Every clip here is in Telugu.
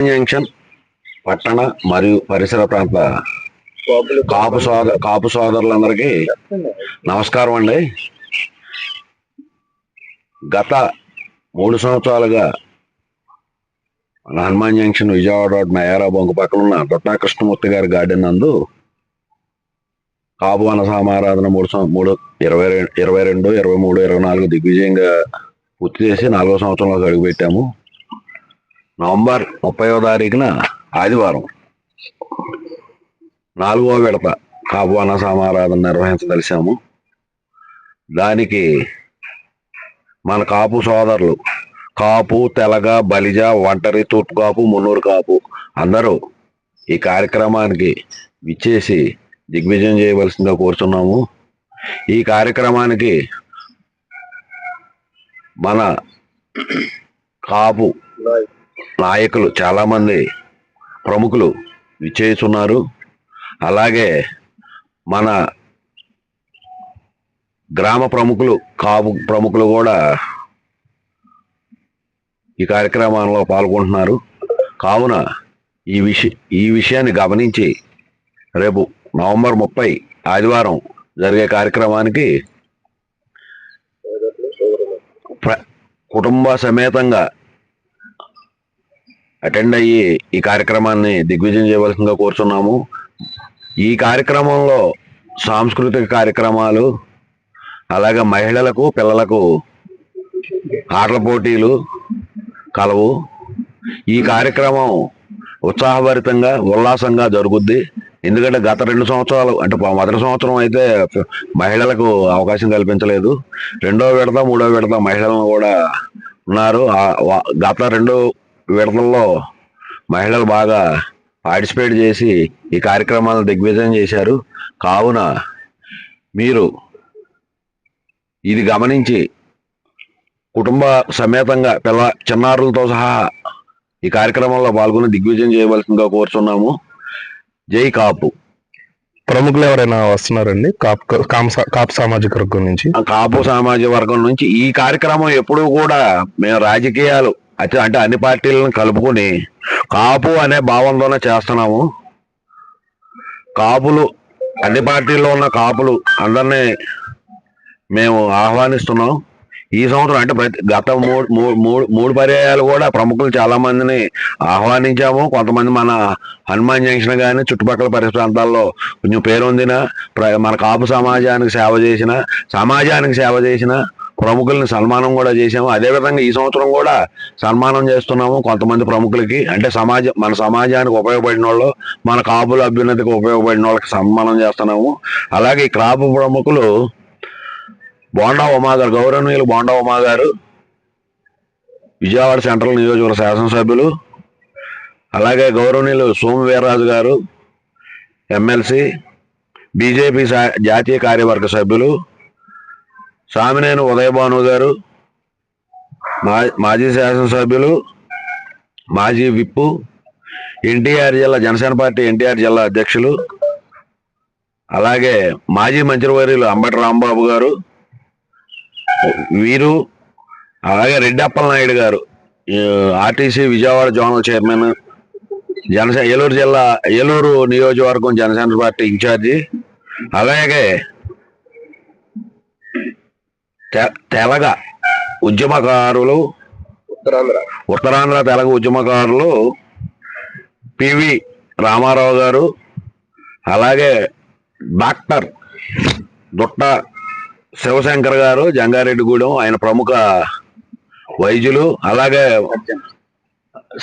జంక్షన్ పట్టణ మరియు పరిసర ప్రాంత కాపు సోదర కాపు సోదరులందరికీ నమస్కారం అండి. గత మూడు సంవత్సరాలుగా మన హనుమాన్ జంక్షన్ విజయవాడ రోడ్ నయారా బొంగు పక్కన ఉన్న దొట్టా కృష్ణమూర్తి గారి గార్డెన్ నందు కాపు వన సామారాధన మూడు సం- మూడు ఇరవై ఇరవై రెండు ఇరవై మూడు ఇరవై నాలుగు దిగ్విజయంగా పూర్తి చేసి నాలుగో సంవత్సరంలోకి అడుగుపెట్టాము నవంబర్ ముప్పైవ తారీఖున ఆదివారం. నాలుగో విడత కాపు వన సమారాధన దానికి మన కాపు సోదరులు కాపు తెలగ బలిజ ఒంటరి తూర్పు కాపు మున్నూరు కాపు అందరూ ఈ కార్యక్రమానికి విచ్చేసి దిగ్విజయం చేయవలసిందిగా కోరుతున్నాము ఈ కార్యక్రమానికి మన కాపు నాయకులు చాలామంది ప్రముఖులు విచ్చేస్తున్నారు. అలాగే మన గ్రామ ప్రముఖులు కాపు ప్రముఖులు కూడా ఈ కార్యక్రమంలో పాల్గొంటున్నారు. కావున ఈ విష ఈ విషయాన్ని గమనించి రేపు నవంబర్ ముప్పై ఆదివారం జరిగే కార్యక్రమానికి ప్ర- కుటుంబ సమేతంగా అటెండ్ అయ్యి ఈ కార్యక్రమాన్ని దిగ్విజయం చేయవలసిందిగా కోరుచున్నాము. ఈ కార్యక్రమంలో సాంస్కృతిక కార్యక్రమాలు అలాగే మహిళలకు పిల్లలకు ఆటల పోటీలు కలవు. ఈ కార్యక్రమం ఉత్సాహభరితంగా ఉల్లాసంగా జరుగుద్ది. ఎందుకంటే గత రెండు సంవత్సరాలు అంటే మొదటి సంవత్సరం అయితే మహిళలకు అవకాశం కల్పించలేదు. రెండో విడత మూడో విడత మహిళలను కూడా ఉన్నారు. గత రెండు విడతల్లో మహిళలు బాగా పార్టిసిపేట్ చేసి ఈ కార్యక్రమాలను దిగ్విజయం చేశారు. కావున మీరు ఇది గమనించి కుటుంబ సమేతంగా పిల్ల చిన్నారులతో సహా ఈ కార్యక్రమంలో పాల్గొని దిగ్విజయం చేయవలసిందిగా కోరుచున్నాము. జై కాపు. ప్రముఖులు ఎవరైనా వస్తున్నారండి? కాప్ కాప్ సామాజిక వర్గం నుంచి? కాపు సామాజిక వర్గం నుంచి ఈ కార్యక్రమం ఎప్పుడూ కూడా మేము రాజకీయాలు అయితే అంటే అన్ని పార్టీలను కలుపుకొని కాపు అనే భావంతోనే చేస్తున్నాము. కాపులు అన్ని పార్టీల్లో ఉన్న కాపులు అందరినీ మేము ఆహ్వానిస్తున్నాం. ఈ సంవత్సరం అంటే ప్రతి గత మూడు మూడు మూడు మూడు పర్యాయాలు కూడా ప్రముఖులు చాలా మందిని ఆహ్వానించాము. కొంతమంది మన హనుమాన్ జంక్షన్ కానీ చుట్టుపక్కల పరిసర ప్రాంతాల్లో కొంచెం పేరొందిన ప్ర- మన కాపు సమాజానికి సేవ చేసిన సమాజానికి సేవ చేసిన ప్రముఖుల్ని సన్మానం కూడా చేసాము అదేవిధంగా ఈ సంవత్సరం కూడా సన్మానం చేస్తున్నాము కొంతమంది ప్రముఖులకి. అంటే సమాజం మన సమాజానికి ఉపయోగపడిన వాళ్ళు మన కాపుల అభ్యున్నతికి ఉపయోగపడిన వాళ్ళకి సన్మానం చేస్తున్నాము. అలాగే ఈ క్రాపు ప్రముఖులు బోండా ఉమాగారు గౌరవనీయులు బోండా ఉమాగారు విజయవాడ సెంట్రల్ నియోజకవర్గ శాసనసభ్యులు అలాగే గౌరవనీయులు సోము వీర్రాజు గారు ఎమ్మెల్సీ బీజేపీ జాతీయ కార్యవర్గ సభ్యులు సామినేని ఉదయభాను గారు మా మాజీ శాసనసభ్యులు మాజీ విప్పు ఎన్టీఆర్ జిల్లా జనసేన పార్టీ ఎన్టీఆర్ జిల్లా అధ్యక్షులు అలాగే మాజీ మంత్రివర్యులు అంబటి రాంబాబు గారు వీరు అలాగే రెడ్డి అప్పలనాయుడు గారు RTC Vijayawada zonal chairman Janasena Eluru జిల్లా ఏలూరు నియోజకవర్గం జనసేన పార్టీ ఇన్ఛార్జి అలాగే తెలగ ఉద్యమకారులు ఉత్తరాంధ్ర. తెలగ ఉద్యమకారులు పివి రామారావు గారు అలాగే డాక్టర్ దుట్ట శివశంకర్ గారు జంగారెడ్డిగూడెం ఆయన ప్రముఖ వైద్యులు అలాగే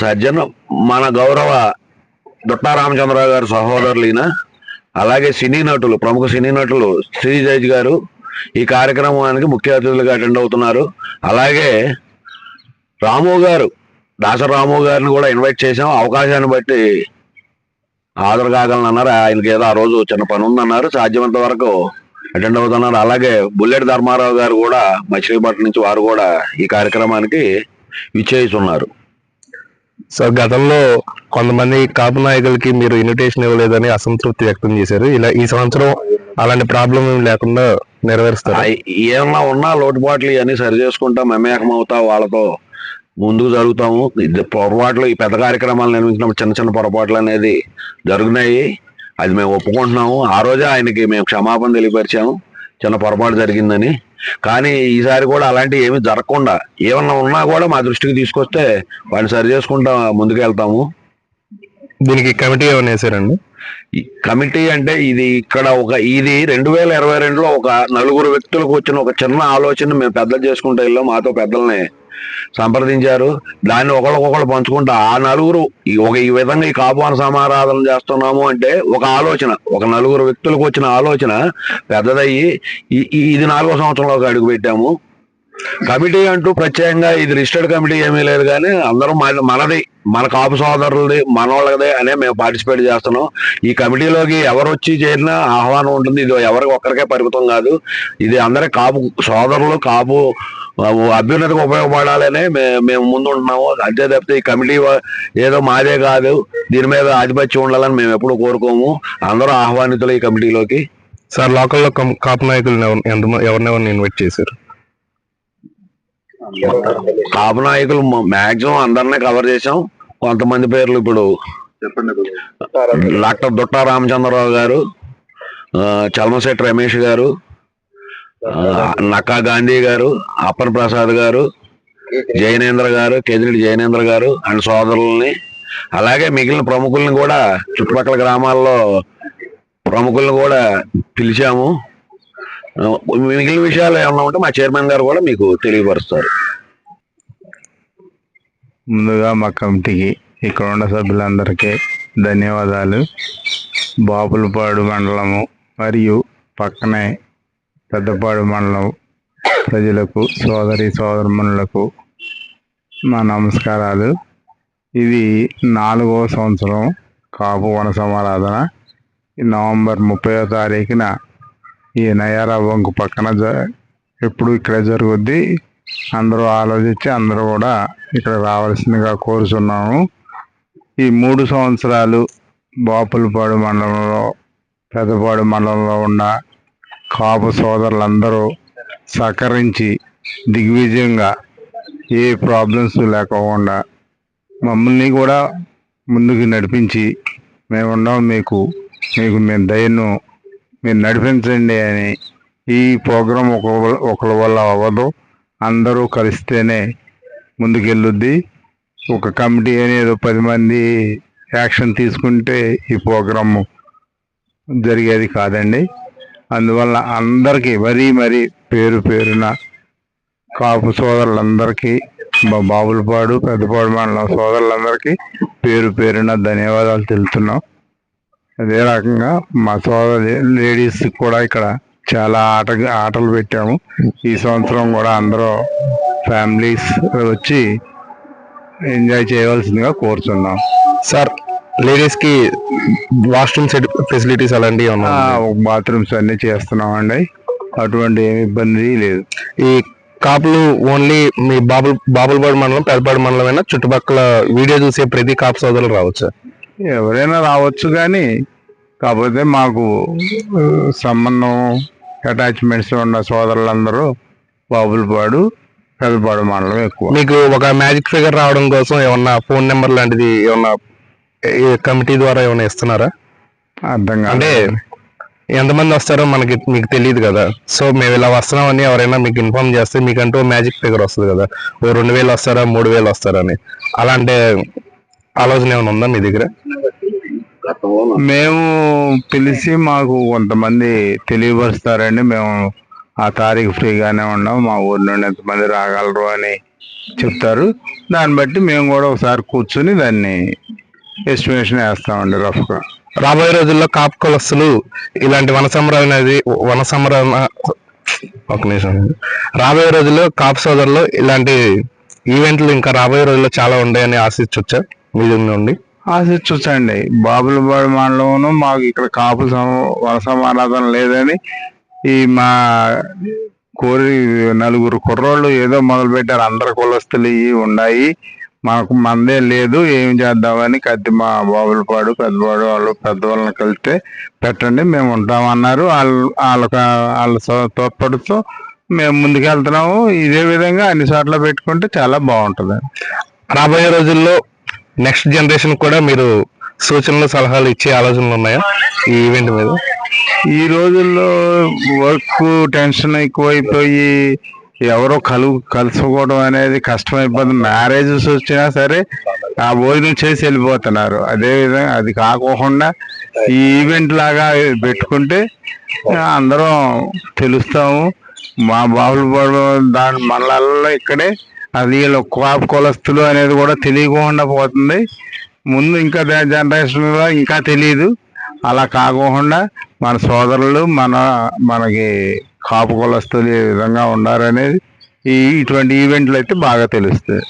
సజ్జన్ మన గౌరవ దుట్టా రామచంద్రరావు గారు సహోదరులు ఈయన అలాగే సినీ నటులు ప్రముఖ సినీ నటులు శ్రీజజ్ గారు ఈ కార్యక్రమానికి ముఖ్య అతిథులుగా అటెండ్ అవుతున్నారు. అలాగే రాము గారు దాసరి రాము గారిని కూడా ఇన్వైట్ చేసాం అవకాశాన్ని బట్టి హాజరు కాగలనన్నారు ఆయనకి ఏదో ఆ రోజు చిన్న పని ఉందన్నారు సాధ్యమంత వరకు అటెండ్ అవుతున్నారు. అలాగే బుల్లెట్ ధర్మారావు గారు కూడా మచిలీపట్నం నుంచి వారు కూడా ఈ కార్యక్రమానికి విచ్చేస్తున్నారు సార్ గతంలో కొంతమంది కాపు నాయకులకి మీరు ఇన్విటేషన్ ఇవ్వలేదని అసంతృప్తి వ్యక్తం చేశారు. ఇలా ఈ సంవత్సరం అలాంటి ప్రాబ్లం ఏమి లేకుండా నెరవేరుస్తారు? ఏమన్నా ఉన్నా లోటుపాట్లు ఇవన్నీ సరి చేసుకుంటా మమేకం అవుతా వాళ్ళతో ముందుకు జరుగుతాము. ఇది పొరపాట్లు ఈ పెద్ద కార్యక్రమాలు నిర్మించినప్పుడు చిన్న చిన్న పొరపాట్లు అనేది జరుగుతున్నాయి. అది మేము ఒప్పుకుంటున్నాము. ఆ రోజే ఆయనకి మేము క్షమాపణ తెలియపరిచాము. చిన్న పొరపాటు జరిగిందని. కానీ ఈసారి కూడా అలాంటివి ఏమీ జరగకుండా ఏమన్నా ఉన్నా కూడా మా దృష్టికి తీసుకొస్తే వాటిని సరి చేసుకుంటా ముందుకు వెళ్తాము దీనికి కమిటీ ఏమైనా వేసారండి కమిటీ అంటే ఇది ఇక్కడ ఒక ఇది రెండు వేల ఇరవై రెండులో ఒక నలుగురు వ్యక్తులకు వచ్చిన ఒక చిన్న ఆలోచన మేము పెద్దలు చేసుకుంటూ వెళ్ళాం. మాతో పెద్దల్ని సంప్రదించారు. దాన్ని ఒకరికొకరు పంచుకుంటా ఆ నలుగురు ఒక ఈ విధంగా ఈ కాపాన సమారాధన చేస్తున్నాము అంటే ఒక ఆలోచన ఒక నలుగురు వ్యక్తులకు వచ్చిన ఆలోచన పెద్దదయ్యి ఈ- ఇది నాలుగో సంవత్సరంలోకి అడుగు పెట్టాము కమిటీ అంటూ ప్రత్యేకంగా ఇది రిజిస్టర్డ్ కమిటీ ఏమీ లేదు కానీ అందరూ మనది మన కాపు సోదరులది మనోళ్ళదే అనే మేము పార్టిసిపేట్ చేస్తున్నాం. ఈ కమిటీలోకి ఎవరు వచ్చి చేరినా ఆహ్వానం ఉంటుంది. ఇది ఎవరికి ఒక్కరికే పరిమితం కాదు. ఇది అందరి కాపు సోదరులు కాపు ఆ, అభ్యున్నతికి ఉపయోగపడాలనే మేము ముందు ఉంటున్నాము. అంతే తప్పితే ఈ కమిటీ ఏదో మాదే కాదు. దీని మీద ఆధిపత్యం ఉండాలని మేము ఎప్పుడు కోరుకోము. అందరూ ఆహ్వానితులు ఈ కమిటీలోకి. సార్ లోకల్లో కం- కాపు నాయకులు ఎవరు- ఎవరినెవరిని ఇన్వైట్ చేశారు? కాపు నాయకులు మాక్సిమం అందరినీ కవర్ చేసాం కొంతమంది పేర్లు ఇప్పుడు డాక్టర్ దుట్టా రామచంద్రరావు గారు చలమశెట్టి రమేష్ గారు నక్కా గాంధీ గారు అప్పన్ ప్రసాద్ గారు జైనేంద్ర గారు కేదిరెడ్డి జైనేంద్ర గారు అండ్ సోదరుల్ని అలాగే మిగిలిన ప్రముఖుల్ని కూడా చుట్టుపక్కల గ్రామాల్లో ప్రముఖుల్ని కూడా పిలిచాము. మిగిలిన విషయాలు ఏమన్నా ఉంటే మా చైర్మన్ గారు కూడా మీకు తెలియపరుస్తారు. ముందుగా మా కమిటీకి ఇక్కడ ఉన్న సభ్యులందరికీ ధన్యవాదాలు. బాపులపాడు మండలము మరియు పక్కనే పెద్దపాడు మండలం ప్రజలకు సోదరి సోదరుమణులకు మా నమస్కారాలు. ఇది నాలుగవ సంవత్సరం కాపు వన సమారాధన ఈ నవంబర్ ముప్పయో తారీఖున ఈ నయారా వంకు పక్కన జ ఎప్పుడు ఇక్కడ జరుగుద్ది. అందరూ ఆలోచించి అందరూ కూడా ఇక్కడ రావాల్సిందిగా కోరుచున్నాము. ఈ మూడు సంవత్సరాలు బాపులపాడు మండలంలో పెద్దపాడు మండలంలో ఉన్న కాపు సోదరులందరూ సహకరించి దిగ్విజయంగా ఏ ప్రాబ్లమ్స్ లేకుండా మమ్మల్ని కూడా ముందుకు నడిపించి మేము ఉన్నాం మీకు మీకు మేము దయను మీరు నడిపించండి అని ఈ ప్రోగ్రాం ఒక ఒకరి వల్ల అవ్వదు. అందరూ కలిస్తేనే ముందుకెళ్ళుద్ది. ఒక కమిటీ అనేది పది మంది యాక్షన్ తీసుకుంటే ఈ ప్రోగ్రాము జరిగేది కాదండి. అందువల్ల అందరికీ మరీ మరీ పేరు పేరున కాపు సోదరులందరికీ మా బాబులపాడు పెద్దపాడు మండలం సోదరులందరికీ పేరు పేరున ధన్యవాదాలు తెలుపుతున్నాం. అదే రకంగా మా సోదరి లేడీస్ కూడా ఇక్కడ చాలా ఆట ఆటలు పెట్టాము. ఈ సంవత్సరం కూడా అందరూ ఫ్యామిలీస్ వచ్చి ఎంజాయ్ చేయవలసిందిగా కోరుతున్నాం సార్ లేడీస్కి వాష్రూమ్ ఫెసిలిటీస్ అలాంటివి ఉన్నాయా? బాత్రూమ్స్ అన్ని చేస్తున్నామండి. అటువంటి ఏమి ఇబ్బంది లేదు. ఈ కాపులు ఓన్లీ మీ బాబుల్ బాబులపాడు మండలం పెద్దపాడు మండలమైనా చుట్టుపక్కల వీడియో చూసే ప్రతి కాపు సోదరులు రావచ్చు? ఎవరైనా రావచ్చు కానీ కాకపోతే మాకు సంబంధం అటాచ్మెంట్స్ ఉన్న సోదరులందరూ బాబులపాడు పెద్దపాడు మండలం ఎక్కువ. మీకు ఒక మ్యాజిక్ ఫిగర్ రావడం కోసం ఏమన్నా ఫోన్ నెంబర్ లాంటిది ఏమన్నా కమిటీ ద్వారా ఏమైనా ఇస్తున్నారా? అర్థం అంటే ఎంతమంది వస్తారో మనకి మీకు తెలియదు కదా. సో మేము ఇలా వస్తున్నామని ఎవరైనా మీకు ఇన్ఫార్మ్ చేస్తే మీకంటూ మ్యాజిక్ ఫిగర్ వస్తుంది కదా. ఓ రెండు వేలు వస్తారా మూడు వేలు వస్తారా అని. అలాంటి ఆలోచన ఏమైనా ఉందా మీ దగ్గర? మేము పిలిచి మాకు కొంతమంది తెలియపరుస్తారండి. మేము ఆ తారీఖు ఫ్రీగానే ఉన్నాం. మా ఊరి నుండి ఎంతమంది రాగలరు అని చెప్తారు. దాన్ని బట్టి మేము కూడా ఒకసారి కూర్చుని దాన్ని ఎస్టిమేషన్ వేస్తామండి రఫ్గా. రాబోయే రోజుల్లో కాపు కులస్తులు ఇలాంటి వన సంబరాలు అనేది వన సంబరాల ఒక నిమిషం. రాబోయే రోజుల్లో కాపు సోదరులు ఇలాంటి ఈవెంట్లు ఇంకా రాబోయే రోజుల్లో చాలా ఉంటాయని ఆశించవచ్చా మీ నుండి? ఆశించండి బాబులపాడు మండలంలో మాకు ఇక్కడ కాపు సమ- వన లేదని ఈ మా కోరి నలుగురు కుర్రోళ్ళు ఏదో మొదలు పెట్టారు అందరు కులస్తులు ఇవి ఉన్నాయి. మాకు మందే లేదు. ఏం చేద్దామని కత్తి మా బాబులపాడు పెద్దపాడు వాళ్ళు పెద్దవాళ్ళని కలిస్తే పెట్టండి మేము ఉంటామన్నారు. వాళ్ళు వాళ్ళ వాళ్ళ సో- తోడ్పడుతూ మేము ముందుకెళ్తున్నాము. ఇదే విధంగా అన్ని చోట్ల పెట్టుకుంటే చాలా బాగుంటుంది. రాబోయే రోజుల్లో నెక్స్ట్ జనరేషన్ కూడా మీరు సూచనలు సలహాలు ఇచ్చే ఆలోచనలు ఉన్నాయా ఈ ఈవెంట్ మీద? ఈ రోజుల్లో వర్క్ టెన్షన్ ఎక్కువైపోయి ఎవరో కలు కలుసుకోవడం అనేది కష్టమైపోతుంది మ్యారేజెస్ వచ్చినా సరే ఆ భోజనం చేసి వెళ్ళిపోతున్నారు. అదేవిధంగా అది కాకోకుండా ఈ ఈవెంట్ లాగా పెట్టుకుంటే అందరం తెలుస్తాము. మా బాహులు దాని మనలలో ఇక్కడే అది వీళ్ళు కాపు కొలస్తులు అనేది కూడా తెలియకుండా పోతుంది. ముందు ఇంకా జనరేషన్లో ఇంకా తెలియదు అలా కాకుండా మన సోదరులు మన మనకి కాపు కొలస్తులు ఏ విధంగా ఉండారనేది ఈ ఇటువంటి ఈవెంట్లు అయితే బాగా తెలుస్తుంది